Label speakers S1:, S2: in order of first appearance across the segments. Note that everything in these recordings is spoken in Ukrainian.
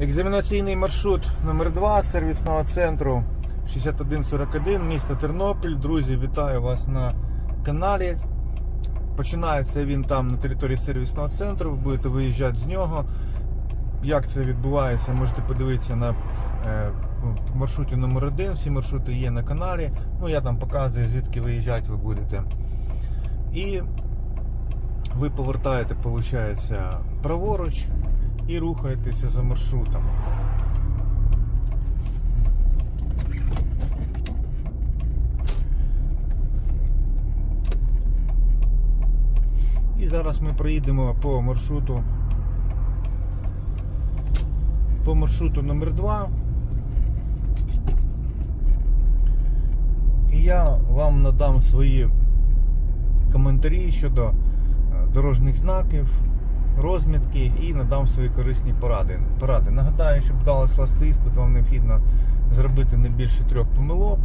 S1: Екзаменаційний маршрут номер 2 сервісного центру 6141, місто Тернопіль. Друзі, вітаю вас на каналі. Починається він там на території сервісного центру. Ви будете виїжджати з нього. Як це відбувається, можете подивитися на е, маршруті номер 1 Всі маршрути є на каналі. Ну, я там показую, звідки виїжджати ви будете. І ви повертаєте, виходить, праворуч і рухаєтеся за маршрутом. І зараз ми проїдемо по маршруту по маршруту номер 2 І я вам надам свої коментарі щодо е, дорожніх знаків, розмітки і надам свої корисні поради. поради. Нагадаю, щоб вдало скласти іспит, вам необхідно зробити не більше трьох помилок.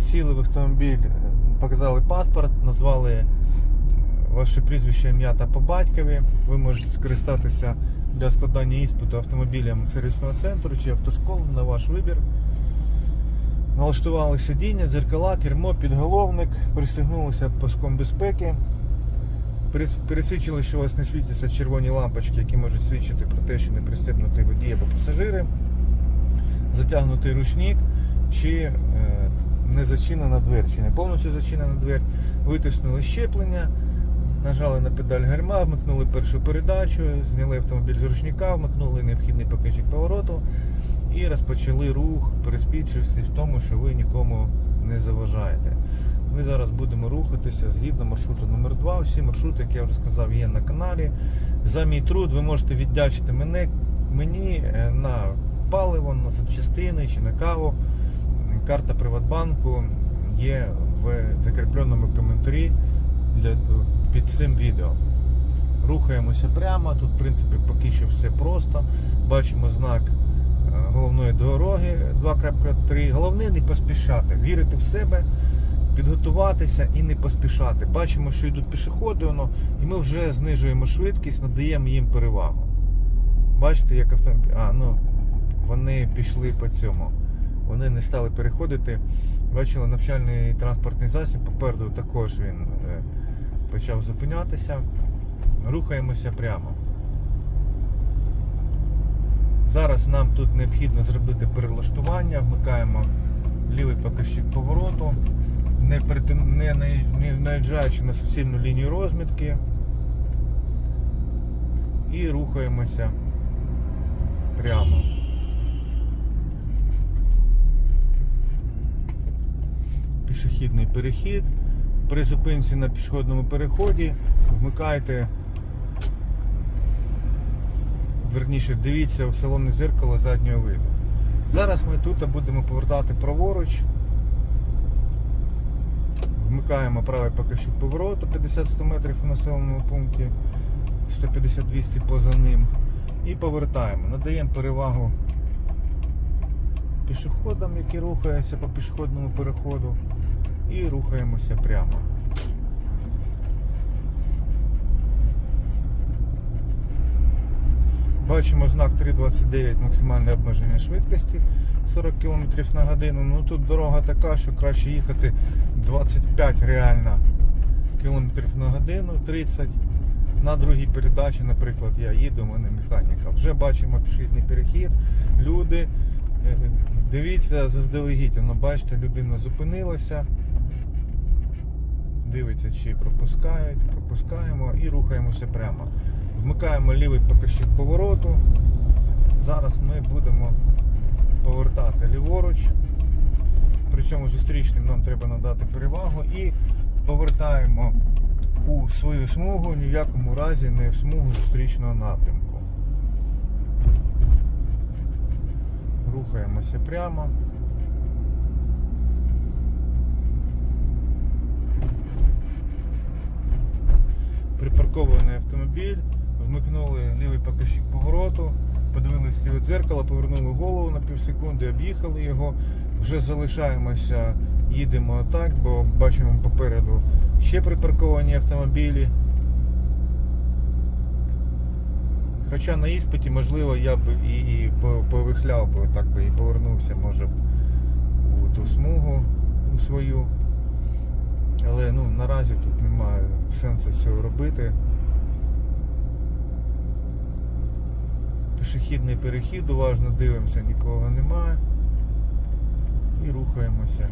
S1: Сіли в автомобіль, е, показали паспорт, назвали е, ваше прізвище, ім'я та по батькові. Ви можете скористатися для складання іспиту автомобілем сервісного центру чи автошколи на ваш вибір. Налаштували сидіння, дзеркала, кермо, підголовник, пристегнулися паском безпеки. Перес- Пересвідчили, що у вас не світяться червоні лампочки, які можуть свідчити про те, що не пристебнутий водій або пасажири, затягнутий ручник чи е, не зачинена двері, чи не повністю зачинена двері. Витиснули щеплення, нажали на педаль гальма, вмикнули першу передачу, зняли автомобіль з ручника, вмикнули необхідний показчик повороту і розпочали рух, переспічившись в тому, що ви нікому не заважаєте. Ми зараз будемо рухатися згідно маршруту номер 2 Всі маршрути, як я вже сказав, є на каналі. За мій труд ви можете віддячити мене, мені е, на паливо, на запчастини чи на каву. Карта Приватбанку є в закріпленому коментарі для, під цим відео. Рухаємося прямо. Тут, в принципі, поки що все просто. Бачимо знак е, головної дороги 2.3. Головне не поспішати, вірити в себе, підготуватися і не поспішати. Бачимо, що йдуть пішоходи, воно, і ми вже знижуємо швидкість, надаємо їм перевагу. Бачите, як автомобіль. А, ну вони пішли по цьому. Вони не стали переходити. Бачили, навчальний транспортний засіб попереду також він е, почав зупинятися. Рухаємося прямо. Зараз нам тут необхідно зробити перелаштування, вмикаємо лівий показчик повороту, не, не, наїж- не наїжджаючи на суцільну лінію розмітки. І рухаємося прямо. Пішохідний перехід. При зупинці на пішохідному переході вмикайте верніше дивіться в салонне зеркало заднього виду. Зараз ми тут будемо повертати праворуч. Вмикаємо правий покажчик повороту 50-100 метрів у населеному пункті, 150-200 поза ним. І повертаємо. Надаємо перевагу пішоходам, які рухаються по пішохідному переходу. І рухаємося прямо. Бачимо знак 329 максимальне обмеження швидкості 40 км на годину. Ну тут дорога така, що краще їхати 25 реально км на годину, 30. На другій передачі, наприклад, я їду, у мене механіка. Вже бачимо пішохідний перехід, люди. Е, Дивіться заздалегідь, воно бачите, людина зупинилася. Дивиться, чи пропускають, пропускаємо і рухаємося прямо. Вмикаємо лівий показчик повороту. Зараз ми будемо повертати ліворуч. Причому зустрічним нам треба надати перевагу і повертаємо у свою смугу, ні в якому разі не в смугу зустрічного напрямку. Рухаємося прямо. Припаркований автомобіль, вмикнули лівий показчик повороту, подивились ліве дзеркало, повернули голову на півсекунди, об'їхали його. Вже залишаємося, їдемо так, бо бачимо попереду ще припарковані автомобілі. Хоча на іспиті, можливо, я б і, і повихляв би, так би і повернувся, може б у ту смугу свою. Але ну, наразі тут немає сенсу цього робити. Пішохідний перехід, уважно дивимося, нікого немає. І рухаємося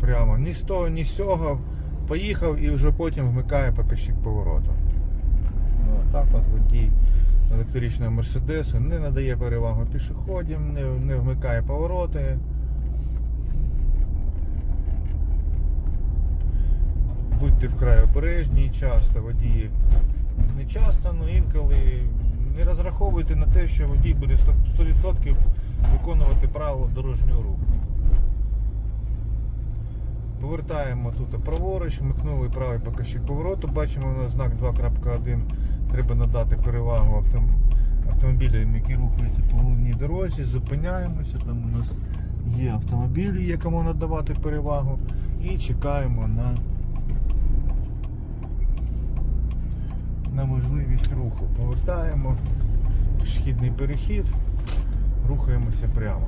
S1: прямо. Ні з того, ні з цього. Поїхав і вже потім вмикає показчик повороту. Ну, так от водій електричного Мерседесу не надає перевагу пішоходам, не, не вмикає повороти. Будьте вкрай обережні, часто водії не часто, але інколи не розраховуйте на те, що водій буде 100% виконувати правила дорожнього руху. Повертаємо тут праворуч, вмикнули правий показчик повороту, бачимо у нас знак 2.1. Треба надати перевагу автомобілям, які рухаються по головній дорозі. Зупиняємося, там у нас є автомобілі, якому надавати перевагу. І чекаємо на, на можливість руху. Повертаємо пішохідний перехід, рухаємося прямо.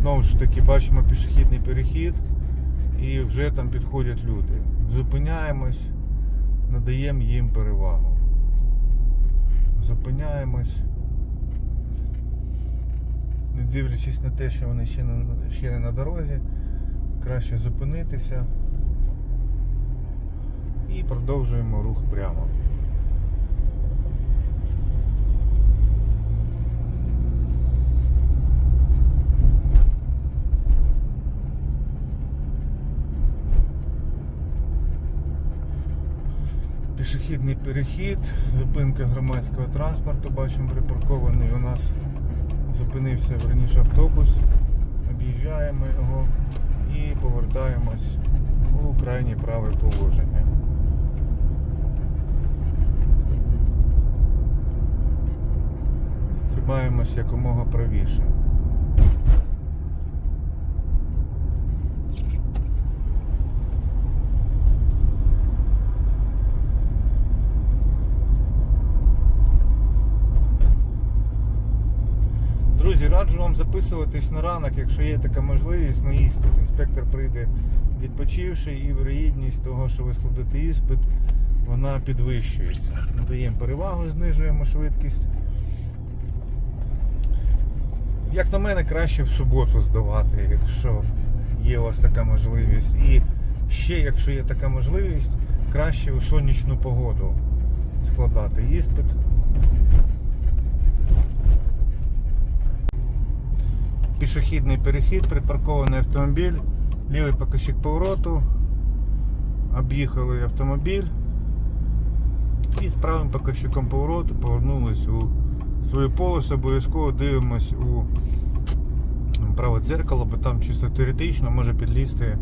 S1: Знову ж таки бачимо пішохідний перехід і вже там підходять люди. Зупиняємось, надаємо їм перевагу. Зупиняємось. Не дивлячись на те, що вони ще не, ще не на дорозі, краще зупинитися і продовжуємо рух прямо. Пішохідний перехід, зупинка громадського транспорту, бачимо припаркований у нас зупинився верніше автобус, об'їжджаємо його і повертаємось у крайнє праве положення. Тримаємось якомога правіше. Друзі, раджу вам записуватись на ранок, якщо є така можливість на іспит. Інспектор прийде відпочивши і вирогідність того, що ви складете іспит, вона підвищується. Надаємо перевагу, знижуємо швидкість. Як на мене, краще в суботу здавати, якщо є у вас така можливість. І ще, якщо є така можливість, краще у сонячну погоду складати іспит. Пішохідний перехід, припаркований автомобіль, лівий показчик повороту, об'їхали автомобіль і з правим показчиком повороту повернулись у свою полосу, обов'язково дивимось у праве дзеркало, бо там чисто теоретично може підлізти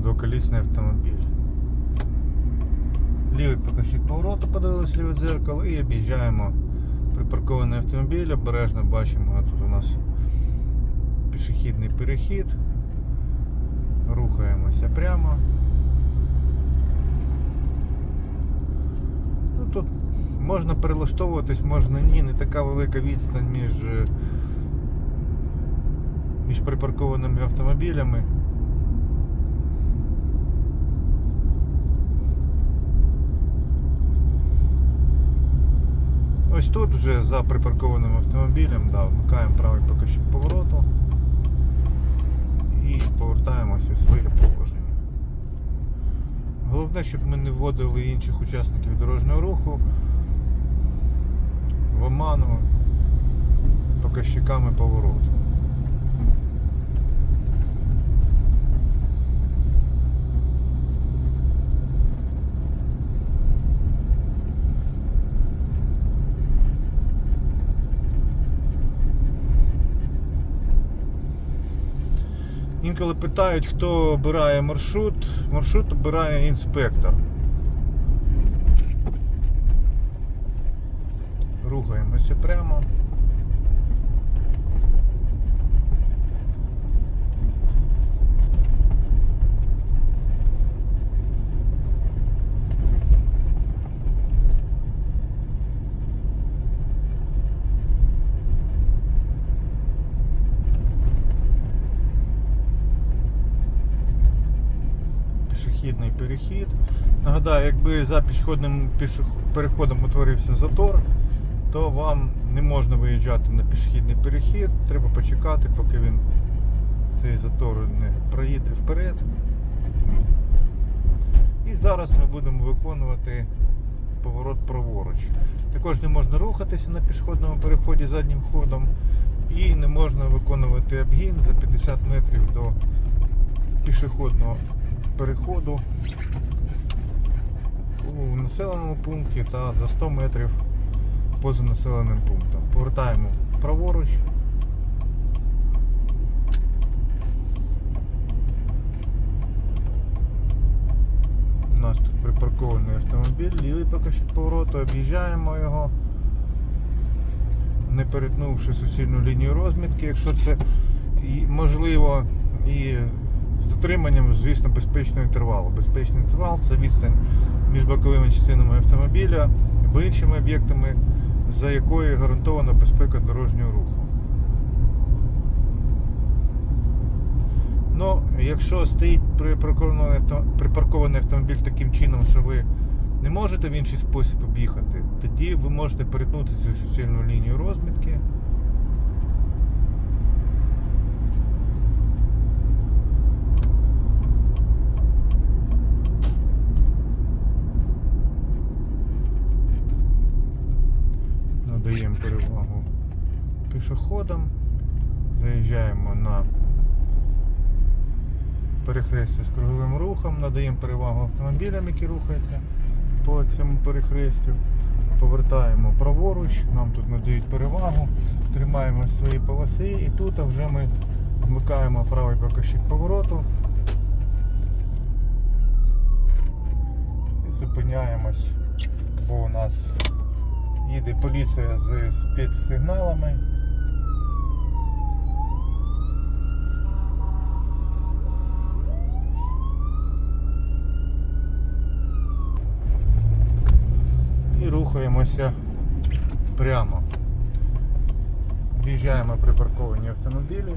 S1: двоколісний автомобіль. Лівий показчик повороту подивились ліве дзеркало і об'їжджаємо припаркований автомобіль, обережно бачимо, тут у нас пішохідний перехід. Рухаємося прямо. Ну, тут можна перелаштовуватись, можна ні, не така велика відстань між, е, між припаркованими автомобілями. Ось тут вже за припаркованим автомобілем, да, вмикаємо правий покажчик повороту і повертаємося у своє положення. Головне, щоб ми не вводили інших учасників дорожнього руху в оману показчиками повороту. Інколи питають, хто обирає маршрут. Маршрут обирає інспектор. Рухаємося прямо. пішохідний перехід. Нагадаю, якби за пішохідним переходом утворився затор, то вам не можна виїжджати на пішохідний перехід. Треба почекати, поки він цей затор не проїде вперед. І зараз ми будемо виконувати поворот праворуч. Також не можна рухатися на пішохідному переході заднім ходом і не можна виконувати обгін за 50 метрів до пішохідного переходу у населеному пункті та за 100 метрів поза населеним пунктом. Повертаємо праворуч. У нас тут припаркований автомобіль, лівий покажчик повороту, об'їжджаємо його, не перетнувши суцільну лінію розмітки, якщо це можливо, і з дотриманням, звісно, безпечного інтервалу. Безпечний інтервал це відстань між боковими частинами автомобіля і іншими об'єктами, за якою гарантована безпека дорожнього руху. Ну, якщо стоїть припаркований автомобіль таким чином, що ви не можете в інший спосіб об'їхати, тоді ви можете перетнути цю суцільну лінію розмітки. Надаємо перевагу пішоходам, заїжджаємо на перехрестя з круговим рухом, надаємо перевагу автомобілям, які рухаються по цьому перехрестю. Повертаємо праворуч, нам тут надають перевагу, тримаємо свої полоси і тут вже ми вмикаємо правий покажчик повороту і зупиняємось, бо у нас їде поліція з спецсигналами. Рухаємося прямо. В'їжджаємо припарковані автомобілі.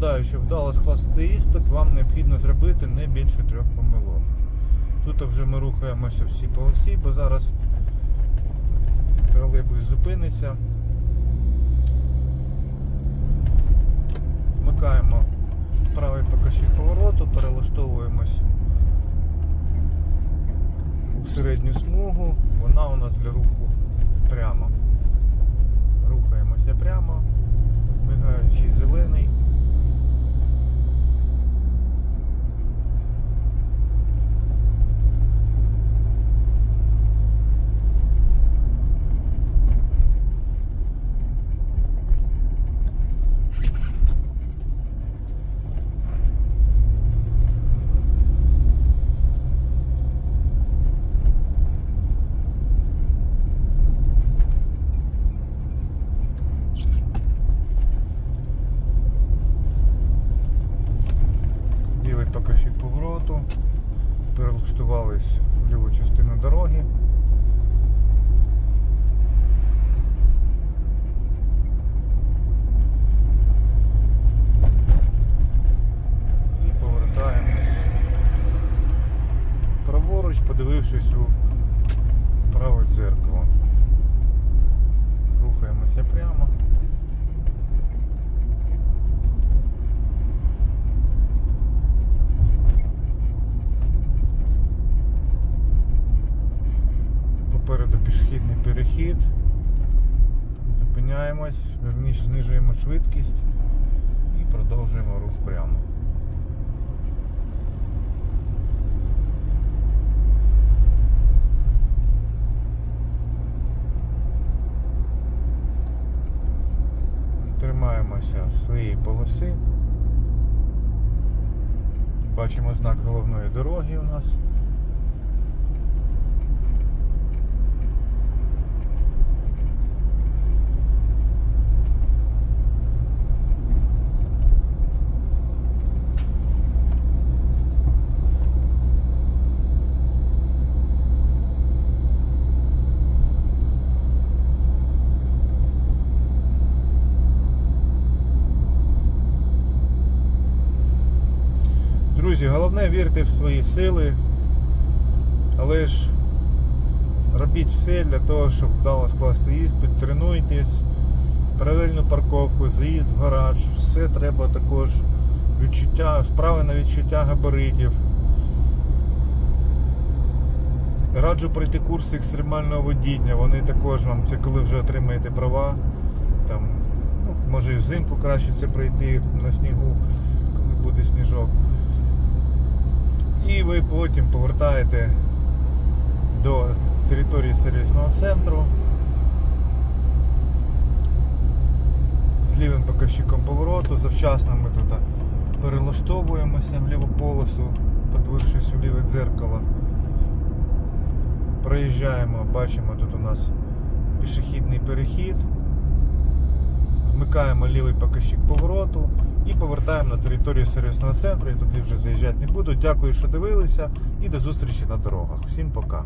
S1: Нагадаю, щоб вдало скласти іспит, вам необхідно зробити не більше трьох помилок. Тут вже ми рухаємося всі полосі, бо зараз тролейбус зупиниться. Вмикаємо правий покажчик повороту, перелаштовуємось у середню смугу, вона у нас для руху прямо. Рухаємося прямо, мигаючий зелений. Лівий покажчик повороту. Перелаштувались в ліву частину дороги. І повертаємось праворуч, подивившись у праве дзеркало. Рухаємося прямо. Попереду перехід. Зупиняємось, верніше знижуємо швидкість і продовжуємо рух прямо. Тримаємося своєї полоси. Бачимо знак головної дороги у нас. Головне вірте в свої сили, але ж робіть все для того, щоб вдало скласти іспит, тренуйтесь, паралельну парковку, заїзд в гараж, все треба також відчуття, справи на відчуття габаритів. Раджу пройти курси екстремального водіння. Вони також вам, це коли вже отримаєте права. Там, ну, може і взимку краще це пройти на снігу, коли буде сніжок. І ви потім повертаєте до території сервісного центру. З лівим показчиком повороту. Завчасно ми тут перелаштовуємося в ліву полосу, подивившись у ліве дзеркало. Проїжджаємо, бачимо тут у нас пішохідний перехід. Вмикаємо лівий показчик повороту і повертаємо на територію сервісного центру. Я туди вже заїжджати не буду. Дякую, що дивилися і до зустрічі на дорогах. Всім пока.